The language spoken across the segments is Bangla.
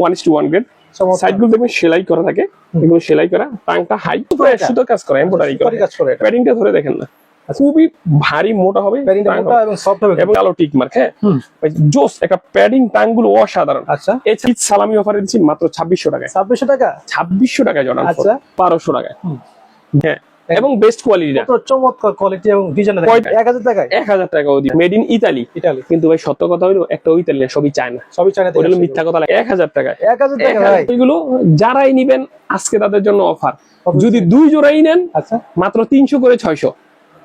One is to one grade চমৎকার। সাইডগুলো দেখবেন সেলাই করা থাকে। এগুলো সেলাই করা টাংটা হাই সুতো কাজ করা এমব্রয়ডারি করা। প্যাডিংটা ধরে দেখেন না। খুবই ভারী মোটা হবে। এবং কালো টিক মার্ক হ্যাঁ? জোস একটা প্যাডিং টাংগুলো অসাধারণ। আচ্ছা। ঈদ সালামি অফারে দিচ্ছি মাত্র ছাব্বিশশো টাকায়। ছাব্বিশশো টাকা? ছাব্বিশশো টাকায় জর্ডান আচ্ছা। বারোশো টাকায়। হ্যাঁ। এবং বেস্ট কোয়ালিটিটা চমৎকার কোয়ালিটি এবং ডিজাইন কয়টা? এক হাজার টাকায়? এক হাজার টাকা মেড ইন ইতালি ইটালি কিন্তু ভাই সত্য কথা হইল একটা ইতালি না, সবই চায় না সবই চায়না ওটা মিথ্যা কথা এক হাজার টাকায়। এক হাজার এক টাকা ভাই। এগুলো যারাই নিবেন আজকে তাদের জন্য অফার যদি দুই জোড়াই নেন আচ্ছা। মাত্র তিনশো করে ছয়শো।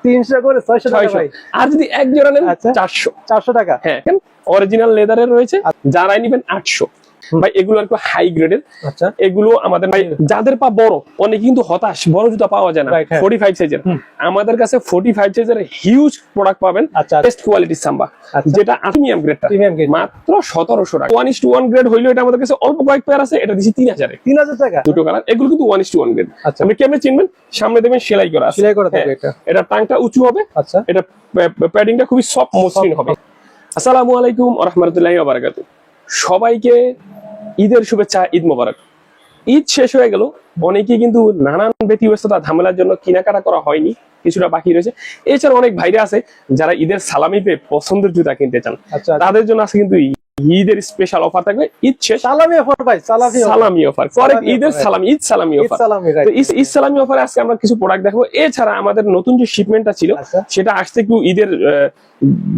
তিনশো করে ছয়শো টাকা ছয়শো। ভাই। আর যদি এক জোড়া নেন আচ্ছা। চারশো। চারশো টাকা। হ্যাঁ অরিজিনাল লেদারের রয়েছে। যারাই নিবেন আটশো। ভাই এগুলো একটু হাই গ্রেডের আচ্ছা। এগুলো আমাদের ভাই যাদের পা বড় অনেকে কিন্তু হতাশ বড় জুতা পাওয়া যায় না। ফোর্টি ফাইভ সাইজের আমাদের কাছে ফোর্টি ফাইভ সাইজের হিউজ প্রোডাক্ট পাবেন আচ্ছা। বেস্ট কোয়ালিটির সাম্বা আচ্ছা। যেটা প্রিমিয়াম গ্রেডটা মাত্র সতেরোশো টাকা। One is to one grade হইলেও এটা আমাদের কাছে অল্প কয়েক পেয়ার আছে এটা দিচ্ছি তিন হাজারে। তিন হাজার টাকা? দুটো কালার এগুলো কিন্তু one is to one grade আচ্ছা। আপনি কেমনে চিনবেন সামনে দেখবেন সেলাই করা সেলাই করা হ্যাঁ, এটা। এটা টাংটা উঁচু হবে। আচ্ছা। এটা প্যাডিংটা খুবই সফট মসৃণ হবে। আসসালামু আলাইকুম ওয়া রাহমাতুল্লাহি ওয়া বারাকাতুহু। সবাইকে ঈদের শুভেচ্ছা ঈদ মোবারক। ঈদ শেষ হয়ে গেল অনেকেই কিন্তু নানান ব্যতিব্যস্ততা ঝামেলার জন্য কেনাকাটা করা হয়নি কিছুটা বাকি রয়েছে। এছাড়া অনেক ভাইরা আছে যারা ঈদের সালামি পেয়ে পছন্দের জুতা কিনতে চান। আচ্ছা তাদের জন্য আছে কিন্তু ঈদের স্পেশাল অফার থাকবে ঈদ শেষ। সালামি অফার ভাই সালামি সালামি অফার সালামি ঈদের সালামি ঈদ সালামি অফার তো ঈদ সালামি অফারে আজকে আমরা কিছু প্রোডাক্ট দেখাবো। এছাড়া আমাদের নতুন যে শিপমেন্টটা ছিল আচ্ছা। সেটা আসতে একটু ঈদের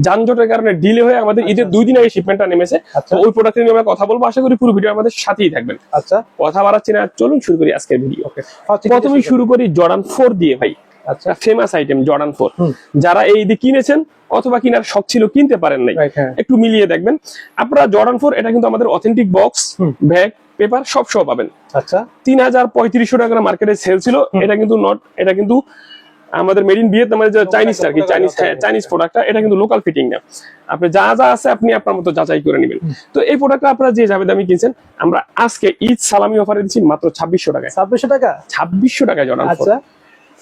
যানজটের কারণে ডিলে হয়ে আমাদের ঈদের দুই দিন আগে শিপমেন্টটা নেমেছে। আচ্ছা। তো ওই প্রোডাক্ট নিয়ে আমরা কথা বলব। আশা করি পুরো ভিডিও আমাদের সাথেই থাকবেন। আচ্ছা। কথা বাড়াচ্ছি না চলুন শুরু করি আজকের ভিডিও প্রথমেই শুরু করি। জর্ডান ফোর দিয়ে ভাই। আচ্ছা। ফেমাস আইটেম জর্ডান ফোর যারা এই দিয়ে কিনেছেন অথবা কিনার শখ ছিল কিনতে পারেন নাই। হ্যাঁ। একটু মিলিয়ে দেখবেন। আপনারা জর্ডান ফোর এটা কিন্তু আমাদের অথেন্টিক বক্স ব্যাগ পেপার সব সহ পাবেন। আচ্ছা। তিন হাজার পঁয়ত্রিশশো টাকার মার্কেটে সেল ছিল। এটা কিন্তু নট এটা কিন্তু আমাদের মেড ইন ভিয়েতনামের যে চাইনিজ আর কি চাইনিজ হ্যাঁ চাইনিজ প্রোডাক্টটা এটা কিন্তু লোকাল ফিটিং না। আপনি যা যা আছে আপনি আপনার মতো যাচাই করে নেবেন। তো এই প্রোডাক্টটা আপনারা যে যাবে দামি কিনছেন আমরা আজকে ঈদ সালামি অফারে দিচ্ছি মাত্র ছাব্বিশশো টাকায়। ছাব্বিশশো টাকা? ছাব্বিশশো টাকায় জর্ডান আচ্ছা।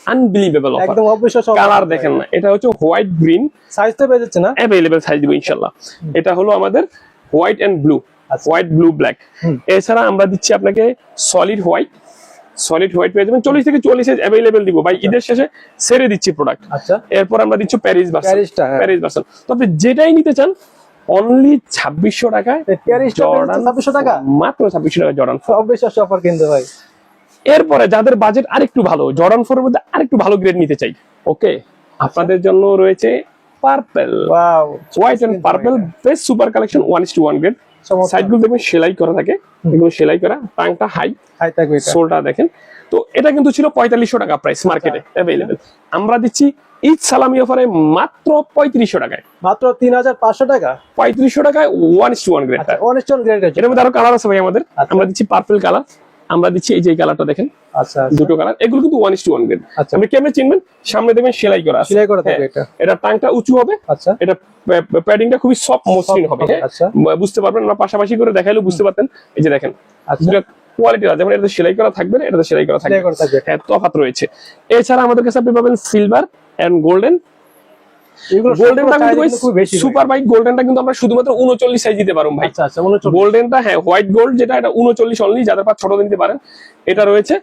আনবিলিভেবল অফার একদম অবিশ্বাস্য কালার দেখেন না এটা হচ্ছে হোয়াইট গ্রিন সাইজ তো পেয়ে যাচ্ছে না? অ্যাভেলেবেল সাইজ দিব ইনশাল্লাহ এটা হলো আমাদের হোয়াইট এন্ড ব্লু আচ্ছা। হোয়াইট ব্লু ব্ল্যাক এছাড়া আমরা দিচ্ছি আপনাকে সলিড হোয়াইট সলিড হোয়াইট পেয়ে যাবেন। চল্লিশ থেকে চল্লিশ সাইজ অ্যাভেলেবেল দিব। ভাই ঈদের শেষে সেরে দিচ্ছি প্রোডাক্ট আচ্ছা। এরপর আমরা দিচ্ছি প্যারিস ভার্সন প্যারিসটা। প্যারিস ভার্সন তো আপনি যেটাই নিতে চান অনলি ছাব্বিশশো টাকায় ছাব্বিশশো টাকা? মাত্র ছাব্বিশশো টাকা জর্ডান অবিশ্বাস্য অফার কিন্তু ভাই। এরপরে যাদের বাজেট আরেকটু ভালো জর্ডান ফোর মধ্যে আরেকটু ভালো গ্রেড নিতে চাই ওকে আপনাদের জন্য রয়েছে purple wow white and purple best super collection one is to one grade সাইডগুলো দেখবেন সেলাই করা থাকে। এগুলো সেলাই করা টাংটা হাই হাই থাকবে এটা। সোলটা দেখেন। তো এটা কিন্তু ছিল পঁয়তাল্লিশশো টাকা প্রাইস মার্কেটে অ্যাভেলেবেল আমরা দিচ্ছি ঈদ সালামি অফারে মাত্র পঁয়ত্রিশশো টাকায়। মাত্র তিন হাজার পাঁচশো টাকা? পঁয়ত্রিশশো টাকায় one is to one grade আচ্ছা অনেস্টন গ্রেড এর মধ্যে আরও কালার আছে ভাই আমাদের। আচ্ছা। আমরা দিচ্ছি পার্পল কালার আমরা দিচ্ছি এই যে কালারটা দেখেন। আচ্ছা আচ্ছা। দুটো কালার। এগুলো কিন্তু one is to one grade. আপনি কেমনে চিনবেন সামনে দেখবেন সেলাই করা আছে। সেলাই করা থাকবে হ্যাঁ, এটা। এটা টাংটা উঁচু হবে। আচ্ছা। এটা প্যাডিংটা খুবই সফট মসৃণ হবে। হ্যাঁ? আচ্ছা। বুঝতে পারবেন আমরা পাশাপাশি করে দেখাইলেও বুঝতে পারতেন। এই যে দেখেন। আচ্ছা। কোয়ালিটি আছে যেমন এটাতে সেলাই করা থাকবে না এটাতে সেলাই করা থাকবে করা থাকবে। হ্যাঁ তফাৎ রয়েছে। এছাড়া আমাদের কাছে আপনি পাবেন সিলভার এন্ড গোল্ডেন গোল্ডেনটা কিন্তু কিন্তু খুব বেশি ভাই। সুপার বাইক গোল্ডেনটা কিন্তু আমরা শুধুমাত্র উনচল্লিশ সাইজ দিতে পারব ভাই। আচ্ছা আচ্ছা গোল্ডেনটা হ্যাঁ হোয়াইট গোল্ড যেটা এটা উনচল্লিশ অনলি যাদের পা ছোট নিতে পারেন এটা রয়েছে।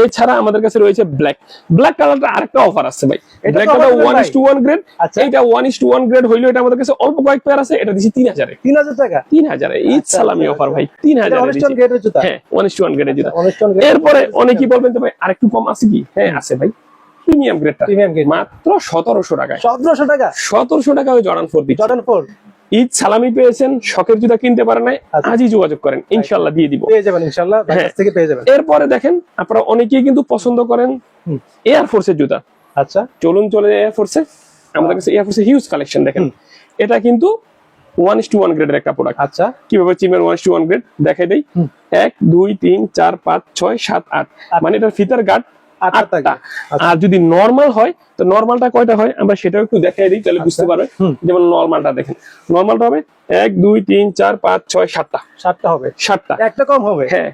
এছাড়া আমাদের কাছে রয়েছে ব্ল্যাক ব্ল্যাক কালারটা আরেকটা অফার আছে ভাই। এটা তো one is to one grade. এইটা one is to one grade হইলেও এটা আমাদের কাছে অল্প কয়েক পেয়ার আছে এটা দিচ্ছি তিন হাজারে। তিন হাজার টাকা? তিন হাজারে ঈদ সালামি অফার। ভাই তিন হাজারে হ্যাঁ ওয়ান ইস টু ওয়ান গ্রেডের এরপরে অনেকেই বলবেন তো ভাই আরেকটু কম আছে কি? হ্যাঁ আছে ভাই। প্রিমিয়াম গ্রেডটা প্রিমিয়াম গ্রেড মাত্র সতেরোশো টাকায়। সতেরোশো টাকা? সতেরোশো টাকা ওই জর্ডান ফোর দিচ্ছে। জর্ডান ফোর ঈদ সালামি পেয়েছেন শখের জুতা কিনতে পারেন নাই আচ্ছা। আজই যোগাযোগ করেন ইনশাল্লাহ দিয়ে দিব। পেয়ে যাবেন ইনশাল্লাহ হ্যাঁ। থেকে পেয়ে যাবেন। এরপরে দেখেন আপনারা অনেকেই কিন্তু পছন্দ করেন হুম। এয়ার ফোর্সের জুতা। আচ্ছা। চলুন চলে এয়ার ফোর্সে আমাদের কাছে এয়ার ফোর্সের হিউজ কালেকশন দেখেন। এটা কিন্তু ওয়ান ইস টু ওয়ান গ্রেডের একটা প্রোডাক্ট আচ্ছা। কীভাবে চিনবেন one is to one grade দেখাই দেই। হুম। এক দুই তিন চার পাঁচ ছয় সাত আট। আট। মানে এটার ফিতার গার্ড আটটা। আর যদি নর্মাল হয় তো নর্মালটা কয়টা হয়? আমরা সেটাও একটু দেখাই দিই তাহলে বুঝতে পারবে। যেমন নর্মালটা দেখেন। নর্মালটা হবে এক দুই তিন চার পাঁচ ছয় সাতটা। সাতটা হবে। সাতটা। একটা কম হবে? হ্যাঁ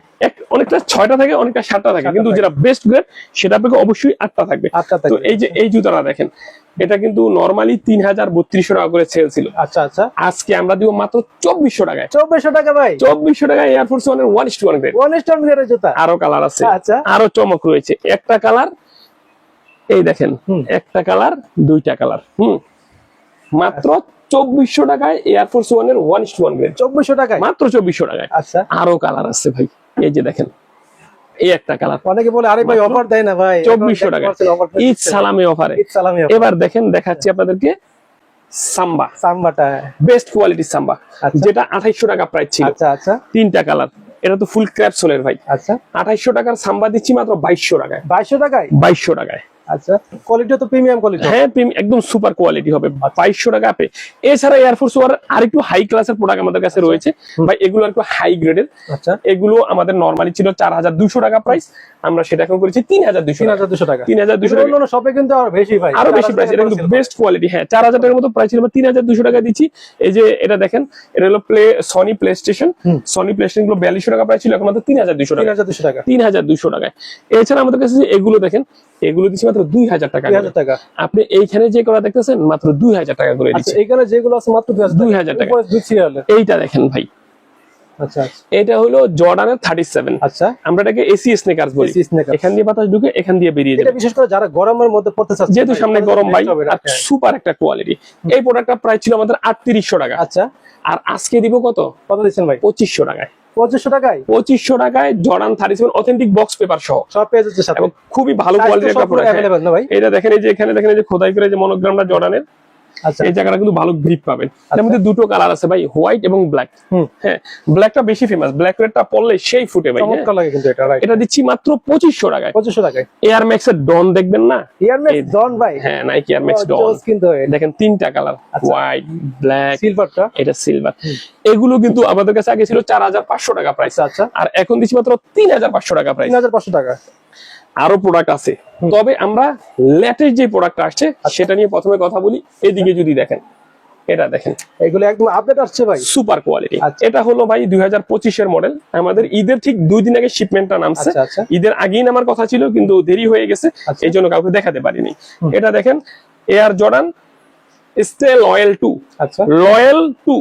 অনেকটা ছয়টা থাকে অনেকটা সাতটা থাকে। কিন্তু যেটা বেস্ট গ্রেড সেটা আপনাকে অবশ্যই আটটা থাকবে। তো এই যে এই জুতাটা দেখেন এটা কিন্তু নর্মালি তিন হাজার বত্রিশশো টাকা করে সেল ছিল। আচ্ছা আচ্ছা। আজকে আমরা দিব মাত্র চব্বিশশো টাকায়। চব্বিশশো টাকা ভাই? চব্বিশশো এয়ারফোর্স ওয়ানের one is to one grade one star মিটারের জুতা? আরও কালার আছে। আচ্ছা। আরও চমক রয়েছে। একটা কালার এই দেখেন একটা কালার দুইটা কালার হুম। মাত্র চব্বিশশো টাকায় এয়ারফোর্স ওয়ানের ওয়ান ইস্ট ওয়ান গ্রেড চব্বিশশো টাকায়? মাত্র চব্বিশশো টাকায়। আচ্ছা। আরও কালার আছে ভাই এই যে দেখেন এই একটা কালার। অনেকে বলে আরে ভাই অফার দেয় না ভাই। 2400 টাকা। ঈদ সালামে অফারে এবার দেখেন দেখাচ্ছি আপনাদেরকে সাম্বা। সাম্বাটা। বেস্ট কোয়ালিটি সাম্বা আচ্ছা। যেটা টাকা প্রাইস ছিল। আচ্ছা আচ্ছা। তিনটা কালার। এটা তো ফুল ক্র্যাপ সোলের ভাই। আচ্ছা। আঠাইশো টাকার সাম্বা দিচ্ছি মাত্র বাইশশো টাকায়। বাইশশো টাকায়? বাইশশো টাকায়। আচ্ছা কোয়ালিটি তো প্রিমিয়াম কোয়ালিটি হ্যাঁ একদম সুপার কোয়ালিটি হবে। বাইশশো টাকা আপে এছাড়া এয়ারফোর্স ওয়ার আরেকটু হাই ক্লাসের প্রোডাক্ট আমাদের কাছে রয়েছে। ভাই এগুলো একটু হাই গ্রেডের আচ্ছা। এগুলো আমাদের নর্মালি ছিল চার হাজার দুশো টাকা প্রাইস আমরা সেটা এখন করেছি তিন হাজার দুশো তিন হাজার দুশো টাকা। তিন হাজার দুশো টাকা। অন্যান্য শপে কিন্তু আরও বেশি ভাই আরও বেশি প্রাইস এটা কিন্তু বেস্ট কোয়ালিটি হ্যাঁ চার হাজার টাকার মতো প্রাইস ছিল তিন হাজার দুশো টাকা দিচ্ছি এই যে এটা দেখেন এটা হলো play Sony PlayStation Sony গুলো বিয়াল্লিশশো টাকা প্রাইস ছিল এখন মাত্র তিন হাজার দুশো টাকা। টাকা। তিন হাজার দুশো টাকায়। এছাড়া আমাদের কাছে এগুলো দেখেন এগুলো দিচ্ছি মাত্র দুই হাজার টাকা টাকা। আপনি এইখানে যে করা দেখতেছেন মাত্র দুই হাজার টাকা করে আচ্ছা দিচ্ছি। এইখানে যেগুলো আছে মাত্র দুই হাজার টাকা। এইটা দেখেন ভাই। আচ্ছা এটা হলো জর্ডানের থার্টি সেভেন আচ্ছা। আমরা এটাকে এসি বলি। AC এখান দিয়ে বাতাস ঢুকে এখান দিয়ে বেরিয়ে যাবে। বিশেষ করে যারা গরমের মধ্যে পড়তে চাচ্ছে যেহেতু সামনে গরম ভাই। সুপার একটা কোয়ালিটি এই প্রোডাক্টটা প্রাইস ছিল আমাদের আটত্রিশশো টাকা। আচ্ছা। আর আজকে দিব কত? কত দিচ্ছেন ভাই? পঁচিশশো টাকায়। পঁচিশশো টাকায়? পঁচিশশো টাকায় Jordan thirty seven authentic box paper সহ। সব পেয়ে যাচ্ছে এবং খুবই ভালো কোয়ালিটি কোয়ালিটির একটা প্রোডাক্ট এটা দেখেন এই যে এখানে দেখেন এই যে খোদাই করে যে মনোগ্রামটা জর্ডানের এই জায়গাটা কিন্তু ভালো গ্রিপ পাবেন। এর মধ্যে দুটো কালার আছে ভাই হোয়াইট এবং ব্ল্যাক হ্যাঁ ব্ল্যাকটা বেশি ফেমাস ব্ল্যাক রেডটা পরলে সেই ফুটে ভাই হ্যাঁ? চমৎকার লাগে কিন্তু এটা রাইট এটা দিচ্ছি মাত্র পঁচিশশো টাকায়। পঁচিশশো টাকায়। এয়ার ম্যাক্স এর ডন দেখবেন না? এয়ার এই- ডন ভাই। হ্যাঁ নাইকি এয়ার ম্যাক্স ডন কিন্তু দেখেন তিনটা কালার আচ্ছা। হোয়াইট ব্ল্যাক সিলভারটা এটা সিলভার এগুলো কিন্তু আমাদের কাছে আগে ছিল চার হাজার পাঁচশো টাকা প্রাইস আচ্ছা আচ্ছা। আর এখন দিচ্ছি মাত্র তিন হাজার পাঁচশো টাকা প্রাইস তিন হাজার পাঁচশো টাকা। আরও প্রোডাক্ট আছে। তবে আমরা লেটেস্ট যে প্রোডাক্ট আসছে সেটা নিয়ে প্রথমে কথা বলি এদিকে যদি দেখেন এটা দেখেন। এগুলো একদম আপডেট আসছে ভাই। সুপার কোয়ালিটি আচ্ছা। এটা হলো ভাই দুই পঁচিশের মডেল আমাদের ঈদের ঠিক দুই দিন আগে শিপমেন্টটা নামছে। আচ্ছা আচ্ছা। ঈদের আগেই নামার কথা ছিল কিন্তু দেরি হয়ে গেছে। আচ্ছা। এই জন্য কাউকে দেখাতে পারিনি। এটা দেখেন Air Jordan stay loyal two আচ্ছা। লয়েল টু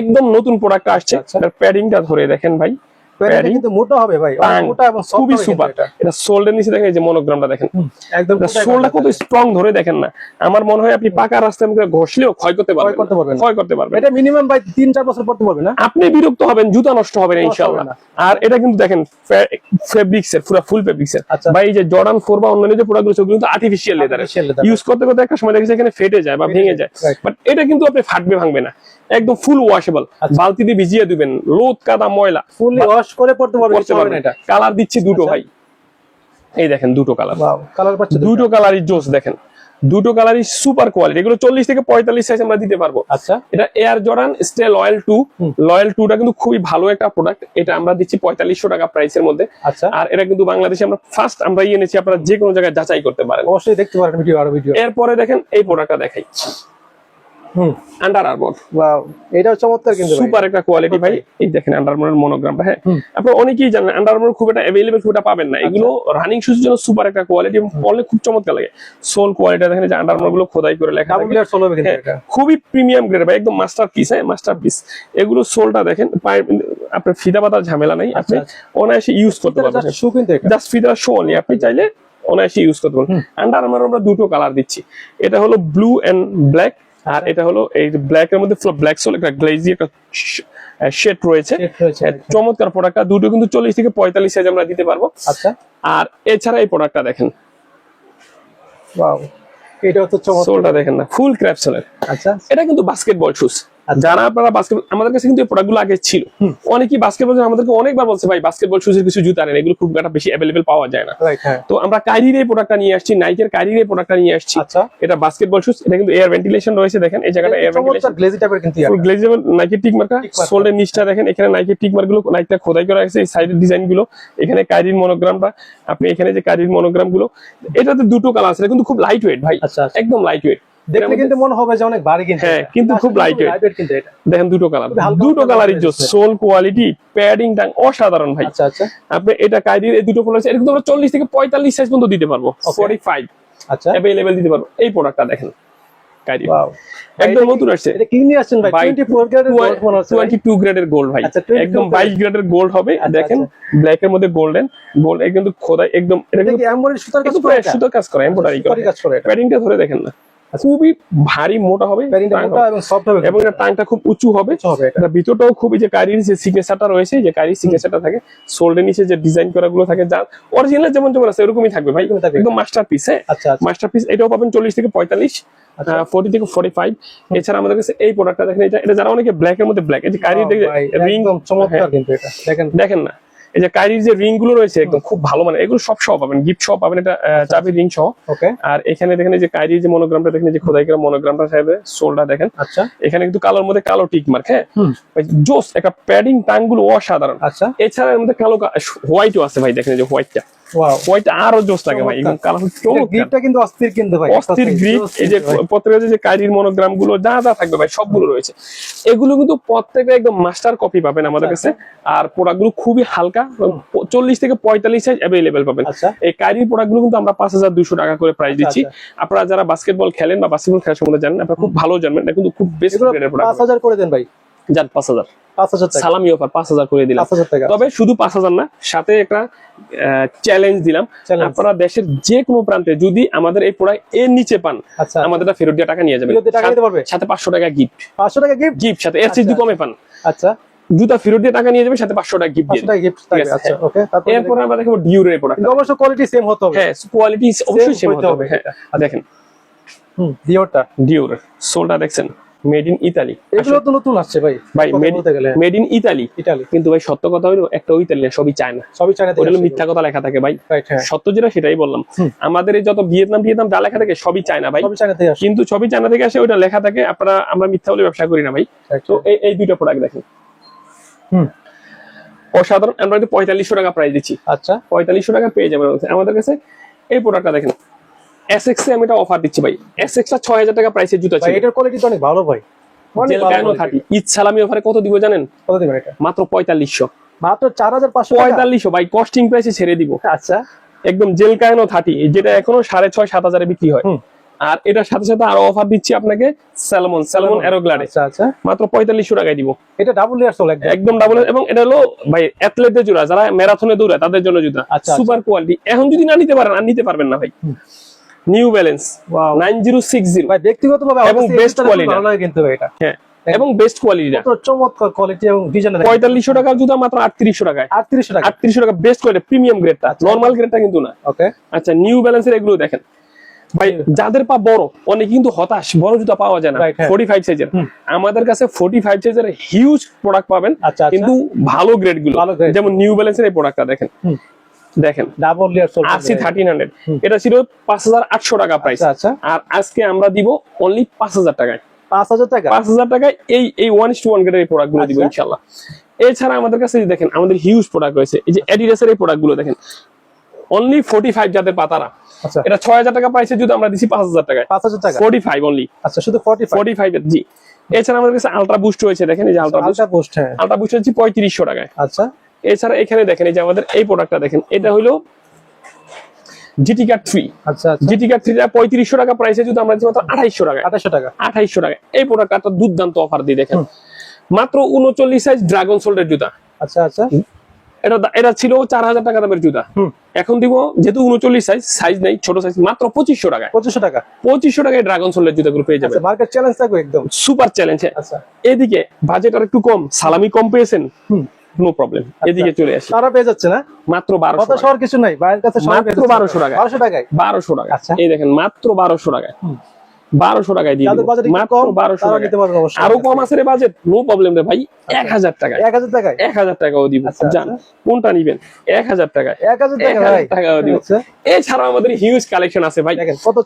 একদম নতুন প্রোডাক্ট আসছে। আচ্ছা। প্যাডিংটা ধরে দেখেন ভাই। প্যান্টটা কিন্তু মোটা হবে ভাই মোটা এবং খুবই সুপার। এটা। এটা সোল্ডের নিচে দেখেন এই যে মনোগ্রামটা দেখেন। একদম সোলটা কত স্ট্রং ধরে দেখেন না। আমার মনে হয় আপনি পাকা রাস্তায় মুখে ঘষলেও ক্ষয় করতে পারবেন করতে পারবেন না। না। ক্ষয় করতে পারবেন এটা মিনিমাম ভাই তিন চার বছর পড়তে পারবে না। আপনি বিরক্ত হবেন জুতা নষ্ট হবে না ইনশাআল্লাহ। আর এটা কিন্তু দেখেন ফেব্রিক্স এর পুরো ফুল ফেব্রিক্স এর আচ্ছা। এই যে জর্ডান ফোর বা অন্যান্য যে প্রোডাক্ট সেগুলো কিন্তু আর্টিফিশিয়াল লেদার ইউজ করতে করতে একটা সময় দেখেছি এখানে ফেটে যায় বা ভেঙে যায়, যায়। বাট এটা কিন্তু আপনি ফাটবে ভাঙবে না। একদম ফুল ওয়াশেবল। বালতি দিয়ে ভিজিয়ে দিবেন। লোদ কাদা ময়লা। ফুললি ওয়াশ করে পড়তে পারবেন এটা। কালার দিচ্ছি দুটো আচ্ছা। ভাই। এই দেখেন দুটো কালার ওয়াও কালার পাচ্ছে দুটো। কালারই জোস দেখেন। দুটো কালারই সুপার কোয়ালিটি এগুলো চল্লিশ থেকে পঁয়তাল্লিশ সাইজ আমরা দিতে পারব। আচ্ছা। এটা air Jordan stay loyal to hmm. Loyal টুটা কিন্তু খুবই ভালো একটা প্রোডাক্ট এটা আমরা দিচ্ছি পঁয়তাল্লিশশো টাকা প্রাইসের মধ্যে। আচ্ছা। আর এটা কিন্তু বাংলাদেশে আমরা ফার্স্ট আমরা এনেছি আপনারা যে কোনো জায়গায় যাচাই করতে পারেন। অবশ্যই দেখতে পারেন ভিডিও আরও ভিডিও। এরপরে দেখেন এই প্রোডাক্টটা দেখাই। হুম। আন্ডার আরমোর ওয়াও এটাও চমৎকার কিন্তু সুপার একটা কোয়ালিটি ভাই। এই দেখেন আন্ডার আরমোরের মনোগ্রামটা হ্যাঁ। আপনারা অনেকেই জানেন আন্ডার আরমোর খুব একটা অ্যাভেলেবল খুব একটা পাবেন না। এগুলো রানিং শুজ জন্য সুপার একটা কোয়ালিটি এবং পরলে খুব চমৎকার লাগে। সোল কোয়ালিটি দেখেন যে আন্ডার আরমোরগুলো খোদাই করে লেখা থাকে। লেয়ার সোল হবে কিন্তু হ্যাঁ, খুবই প্রিমিয়াম গ্রেড ভাই একদম হ্যাঁ এগুলো সোলটা দেখেন আপনার ফিতা পাতার ঝামেলা নেই আপনি আচ্ছা, অনায়াসে ইউজ করতে পারবেন। জাস্ট ফিতা শো অনলি আপনি চাইলে অনায়াসে ইউজ করতে পারবেন। আন্ডার আমরা দুটো কালার দিচ্ছি। এটা হলো ব্লু এন্ড ব্ল্যাক আর এটা হলো এই ব্ল্যাক এর মধ্যে ব্ল্যাক সোল একটা গ্লেজি একটা শেড রয়েছে। চমৎকার প্রোডাক্ট আর চমৎকার প্রোডাক্টটা দুটো কিন্তু চল্লিশ থেকে পঁয়তাল্লিশ সাইজ আমরা দিতে পারব। আচ্ছা। আর এছাড়া এই প্রোডাক্টটা দেখেন। ওয়াও এটা তো চমৎকার। দেখেন না ফুল ক্র্যাপ সোলের আচ্ছা। এটা কিন্তু বাস্কেটবল শুজ যারা আপনারা বাস্কেটবল আমাদের কাছে কিন্তু এই প্রোডাক্টগুলো আগে ছিল। অনেকেই বাস্কেটবল আমাদেরকে অনেকবার বলছে ভাই বাস্কেটবল শুজের কিছু জুতা আনেন এগুলো খুব একটা বেশি অ্যাভেলেবেল পাওয়া যায় না। হ্যাঁ। তো আমরা কাইরির এই প্রোডাক্টটা নিয়ে আসছি নাইকের কাইরির এই প্রোডাক্টটা নিয়ে আসছি। আচ্ছা। এটা বাস্কেটবল শুজ এটা কিন্তু এয়ার ভেন্টিলেশন রয়েছে দেখেন এই জায়গাটা এয়ার ভেন্টিলেশন গ্লেজি টাইপের কিন্তু গ্লেজেবল নাইকের টিক মার্কা। সোল্ডের নিচটা দেখেন এখানে নাইকের টিক মার্কগুলো নাইকটা খোদাই করা আছে এই সাইডের ডিজাইনগুলো। এখানে কাইরির মনোগ্রামটা আপনি এখানে যে কাইরির মনোগ্রামগুলো এটাতে দুটো কালার আছে কিন্তু খুব লাইট ওয়েট ভাই। আচ্ছা আচ্ছা। একদম লাইট ওয়েট দেখলে কিন্তু মনে হবে যে অনেক ভারী কিন্তু হ্যাঁ, কিন্তু খুব lightweight কিন্তু এটা। দেখেন দুটো কালার দুটো কালারই জোস সোল কোয়ালিটি প্যাডিং টাং অসাধারণ ভাই। আচ্ছা আচ্ছা। আপনি এটা কাইরির এই দুটো আমরা চল্লিশ থেকে পঁয়তাল্লিশ সাইজ পর্যন্ত দিতে পারব। ফর্টি ফাইভ আচ্ছা। অ্যাভেলেবেল দিতে পারব। এই প্রোডাক্টটা দেখেন একদম নতুন আসছে। এটা কি আসছেন ভাই? ভাই, 24 গ্রেডের গোল্ড মনে হচ্ছে ভাই। 22 গ্রেডের গোল্ড ভাই। আচ্ছা, 22 একদম grade। 22 গ্রেডের গোল্ড হবে। আচ্ছা, দেখেন ব্ল্যাক এর মধ্যে গোল্ডেন গোল্ড কিন্তু খোদাই একদম এটা এটা কিন্তু কি এমব্রয়ডারি সুতার কাজ করে কাজ করে এমব্রয়ডারি করে। সুতারই কাজ করে এটা। প্যাডিংটা ধরে দেখেন না। খুবই ভারী মোটা হবে। এবং সফট এটা টাংটা খুব উঁচু হবে। এটা। ভিতরটাও খুবই যে কারির যে সিগনেচারটা রয়েছে যে কারির সিগনেচারটা থাকে সোল্ডের নিচে যে ডিজাইন করা গুলো থাকে যা অরিজিনাল যেমন যেমন আছে এরকমই থাকবে ভাই। একদম মাস্টার পিস হ্যাঁ? আচ্ছা আচ্ছা। মাস্টার পিস এটাও পাবেন চল্লিশ থেকে পঁয়তাল্লিশ আচ্ছা। ফোর্টি থেকে ফোর্টি ফাইভ এছাড়া আমাদের কাছে এই প্রোডাক্টটা দেখেন এটা এটা যারা অনেকে ব্ল্যাক এর মধ্যে ব্ল্যাক এই যে কারির রিং চমৎকার কিন্তু এটা। দেখেন। দেখেন না? এই যে কাইরির যে রিংগুলো রয়েছে একদম খুব ভালো মানে এগুলো সব সহ পাবেন গিফট সহ পাবেন এটা চাবি চাবির রিং সহ। ওকে। আর এখানে দেখেন এই যে কাইরির যে মনোগ্রামটা দেখেন এই যে খোদাই করা মনোগ্রামটা সাহেব সোলটা দেখেন। আচ্ছা। এখানে কিন্তু কালোর মধ্যে কালো টিক মার্ক হ্যাঁ। জোস একটা প্যাডিং টাংগুলো অসাধারণ। আচ্ছা। এছাড়া এর মধ্যে কালো হোয়াইটও আছে ভাই দেখেন যে হোয়াইটটা ওয়াও হোয়াইট আরও জোস লাগে ভাই একদম কালার চমৎকার। কিন্তু অস্থির কিন্তু ভাই অস্থির গ্রিপ এই যে প্রত্যেকটা যে কারির মনোগ্রামগুলো যা যা থাকবে ভাই সবগুলো রয়েছে। এগুলো কিন্তু প্রত্যেকটা একদম মাস্টার কপি পাবেন আমাদের কাছে। আর প্রোডাক্টগুলো খুবই হালকা চল্লিশ থেকে পঁয়তাল্লিশ সাইজ অ্যাভেলেবেল পাবেন। আচ্ছা। এই কারির কিন্তু আমরা পাঁচ হাজার দুশো টাকা করে প্রাইস দিচ্ছি। আপনারা যারা বাস্কেটবল খেলেন বা বাস্কেটবল খেলার সম্বন্ধে জানেন আপনারা খুব ভালো জানবেন কিন্তু খুব পাঁচ হাজার করে দেন ভাই। যান পাঁচ হাজার। সালামি অফার পাঁচ হাজার করে দিলাম। তবে শুধু পাঁচ হাজার না সাথে একটা চ্যালেঞ্জ দিলাম। আপনারা দেশের যে কোনো প্রান্তে যদি আমাদের এই প্রোডাক্টের নিচে পান আচ্ছা। আমাদের ফেরত দিয়ে টাকা নিয়ে যাবেন। পারবে? সাথে পাঁচশো টাকা গিফট পাঁচশো টাকা গিফট গিফট সাথে এর যদি কমে পান। আচ্ছা। জুতা ফেরত দিয়ে টাকা নিয়ে যাবেন সাথে পাঁচশো টাকা গিফট আচ্ছা এরপরে আমরা দেখব ডিউরের প্রোডাক্ট অবশ্য কোয়ালিটি সেম হতে হবে। হ্যাঁ কোয়ালিটি অবশ্যই সেম হতে হবে হ্যাঁ। দেখেন। হুম ডিওরটা ডিউর সোলটা দেখছেন? মেড ইন ইতালি এগুলো তো নতুন আসছে ভাই। ভাই মেড বলতে গেলে। মেড ইন ইতালি ইটালি কিন্তু ভাই সত্য কথা হলো একটা ইতালিয়ান সবই চায় সবই চায়না ওটা মিথ্যা কথা লেখা থাকে ভাই। হ্যাঁ। সত্য যেটা সেটাই বললাম। আমাদের এই যত ভিয়েতনাম ভিয়েতনাম যা লেখা থাকে সবই চায়না ভাই। কিন্তু সবই চায়না থেকে আসে ওটা লেখা থাকে আপনারা আমরা মিথ্যা বলে ব্যবসা করি না ভাই। তো এই এই দুইটা প্রোডাক্ট দেখেন। হুম। অসাধারণ আমরা পঁয়তাল্লিশশো টাকা প্রাইস দিচ্ছি। আচ্ছা। পঁয়তাল্লিশশো টাকা পেয়ে যাবেন আমাদের কাছে। এই প্রোডাক্টটা দেখেন। এস এক্স এ আমি এটা অফার দিচ্ছি ভাই। এস এক্স টা ছয় হাজার টাকা প্রাইসের জুতা ছিল এটার কোয়ালিটি তো অনেক ভালো ভাই। Gel quality। থাকি ঈদ সালামি অফারে কত দিব জানেন? কত দিবেন এটা? মাত্র পঁয়তাল্লিশশো। মাত্র চার হাজার পাঁচশো টাকা? পঁয়তাল্লিশশো ভাই কস্টিং প্রাইসে ছেড়ে দিব। আচ্ছা। একদম জেল কায়নো থার্টি যেটা এখনও সাড়ে ছয় সাত হাজারে বিক্রি হয়। আর এটার সাথে সাথে আরও অফার দিচ্ছি আপনাকে স্যালমন স্যালমন অ্যারোগ্লাডে আচ্ছা আচ্ছা। মাত্র পঁয়তাল্লিশশো টাকায় দিব। এটা ডাবল লেয়ার সোল একদম। ডাবল এবং এটা হলো ভাই অ্যাথলেটদের জুড়া যারা ম্যারাথনে দৌড়ায় তাদের জন্য জুতা। সুপার কোয়ালিটি এখন যদি না নিতে পারেন আর নিতে পারবেন না ভাই। নিউ ব্যালেন্স ভাই ব্যক্তিগতভাবে এবং এটা quality ভালো লাগে কিন্তু এটা। হ্যাঁ এবং বেস্ট কোয়ালিটিটা কত চমৎকার কোয়ালিটি এবং ডিজাইন টাকার জুতা মাত্র টাকায়। টাকা। টাকা বেস্ট কোয়ালিটি প্রিমিয়াম গ্রেডটা নর্মাল গ্রেডটা কিন্তু না। ওকে আচ্ছা নিউ ব্যালেন্সের এগুলো দেখেন। ভাই যাদের পা বড় অনেক কিন্তু হতাশ বড় জুতা পাওয়া যায় না। হ্যাঁ। ফোর্টি ফাইভ সাইজের আমাদের কাছে ফোর্টি ফাইভ সাইজের হিউজ প্রোডাক্ট পাবেন। আচ্ছা, আচ্ছা। কিন্তু ভালো গ্রেডগুলো যেমন নিউ ব্যালেন্সের এই প্রোডাক্টটা দেখেন। দেখেন ডাবল লেয়ার সোল আশি থার্টিন এটা ছিল পাঁচ হাজার আটশো টাকা প্রাইস আচ্ছা আচ্ছা। আর আজকে আমরা দিব অনলি পাঁচ হাজার টাকায়। টাকা? টাকায় এই এই গ্রেডের দিব আচ্ছা। এছাড়া আমাদের কাছে দেখেন আমাদের হিউজ প্রোডাক্ট রয়েছে এই যে অ্যাডিডাসের এই প্রোডাক্ট দেখেন অনলি ফোর্টি ফাইভ যাদের পাতারা। আচ্ছা। এটা ছয় হাজার টাকা প্রাইসে যদি আমরা দিচ্ছি পাঁচ হাজার টাকায়। টাকা। অনলি আচ্ছা শুধু ফর্টি ফাইভ ফোর্টি ফাইভ জি। এছাড়া আমাদের কাছে আলট্রা বুস্ট রয়েছে দেখেন এই যে আলট্রা বুস্ট আলট্রা হ্যাঁ। বুস্ট হচ্ছে পঁয়ত্রিশশো টাকায়। আচ্ছা। এছাড়া এখানে দেখেন এই যে আমাদের এই প্রোডাক্টটা দেখেন এটা হলো জিটি কার্ড থ্রি আচ্ছা আচ্ছা। জিটি কার্ড থ্রিটা পঁয়ত্রিশশো টাকা প্রাইসে যদি আমরা দিচ্ছি মাত্র আঠাইশশো টাকায়। আঠাশশো টাকা। আঠাইশশো টাকা এই দুর্দান্ত অফার দিয়ে দেখেন। মাত্র উনচল্লিশ সাইজ ড্রাগন সোল্ডের জুতা। আচ্ছা আচ্ছা। এটা এটা ছিল চার হাজার টাকা দামের জুতা। হুম। এখন দিব যেহেতু উনচল্লিশ সাইজ সাইজ নেই ছোট সাইজ মাত্র পঁচিশশো পঁচিশশো টাকা। পঁচিশশো টাকায় ড্রাগন জুতাগুলো পেয়ে মার্কেট চ্যালেঞ্জ থাকবে একদম। সুপার চ্যালেঞ্জ আচ্ছা। এদিকে বাজেট আর একটু কম সালামি কম পেয়েছেন। হুম। নো প্রবলেম এদিকে চলে আসি। সারা পেয়ে যাচ্ছে না? মাত্র বারোশো কথা শহর কিছু নাই বাইরের কাছে সবাই মাত্র পেয়ে টাকা 1200 টাকায়। বারোশো টাকায়? বারোশো টাকা আচ্ছা। এই দেখেন মাত্র বারোশো টাকায়। বারোশো টাকায় দিয়ে বারোশো আরও কম আছে রে বাজেট নো প্রবলেম রে ভাই এক হাজার টাকায়। এক হাজার টাকায়? এক হাজার টাকাও দিব। আচ্ছা, জান কোনটা নিবেন? এক হাজার টাকায়। এক হাজার টাকাও দিব। আচ্ছা, এছাড়া আমাদের হিউজ কালেকশন আছে ভাই। কত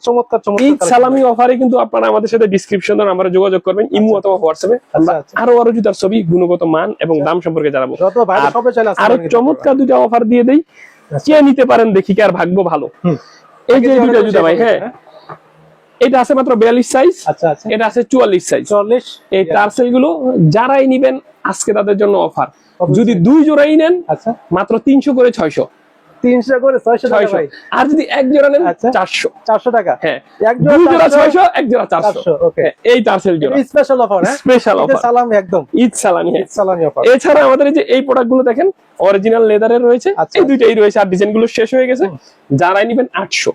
চমৎকার সালামি অফারে কিন্তু আপনারা আমাদের সাথে ডিসক্রিপশন আমরা যোগাযোগ করবেন ইমো অথবা হোয়াটসঅ্যাপে আচ্ছা। আরও আরও জুতার ছবি গুণগত মান এবং দাম সম্পর্কে জানাব। আর- আরও চমৎকার দুটা অফার দিয়ে দেই। কে নিতে পারেন দেখি কার ভাগ্য ভালো। এই যে দুইটা জুতা ভাই হ্যাঁ। এটা আছে মাত্র বিয়াল্লিশ সাইজ আচ্ছা আচ্ছা। এটা আছে চুয়াল্লিশ সাইজ চল্লিশ এই টার্সেলগুলো যারাই নিবেন আজকে তাদের জন্য অফার যদি দুই জোড়াই নেন আচ্ছা। মাত্র তিনশো করে ছয়শো। তিনশো করে ছয়শো ছয়শো। আর যদি এক জোড়া নেন। চারশো। চারশো টাকা? হ্যাঁ। এক জোড়া ছয়শো এক জোড়া চারশো। চারশো ওকে এই টার্সেল জোড়া। স্পেশাল অফার হ্যাঁ? স্পেশাল অফার সালামি একদম। ঈদ সালামি হ্যাঁ। সালামি অফার এছাড়া আমাদের এই যে এই প্রোডাক্টগুলো দেখেন অরিজিনাল লেদারের রয়েছে। আচ্ছা। এই দুইটাই রয়েছে আর ডিজাইনগুলো শেষ হয়ে গেছে। যারাই নিবেন আটশো।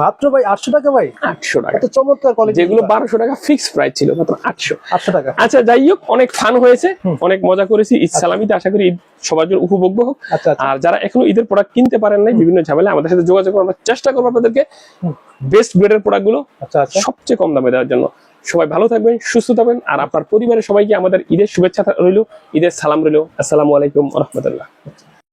মাত্র ভাই আটশো টাকা ভাই? আটশো টাকা। এত চমৎকার কোয়ালিটি যেগুলো টাকা ফিক্স প্রাইস ছিল মাত্র টাকা। আচ্ছা যাই হোক অনেক ফান হয়েছে অনেক মজা করেছি। ঈদ সালামিতে আশা করি ঈদ সবার জন্য উপভোগ্য হোক। আচ্ছা আচ্ছা। আর যারা এখনও ঈদের প্রোডাক্ট কিনতে পারেন নাই বিভিন্ন ঝামেলা আমাদের সাথে যোগাযোগ করার আমরা চেষ্টা করব আপনাদেরকে বেস্ট গ্রেডের প্রোডাক্টগুলো আচ্ছা আচ্ছা। সবচেয়ে কম দামে দেওয়ার জন্য। সবাই ভালো থাকবেন সুস্থ থাকবেন। আর আপনার পরিবারের সবাইকে আমাদের ঈদের শুভেচ্ছা রইল। ঈদের সালাম রইল। আসসালামু আলাইকুম রহমতুল্লাহ।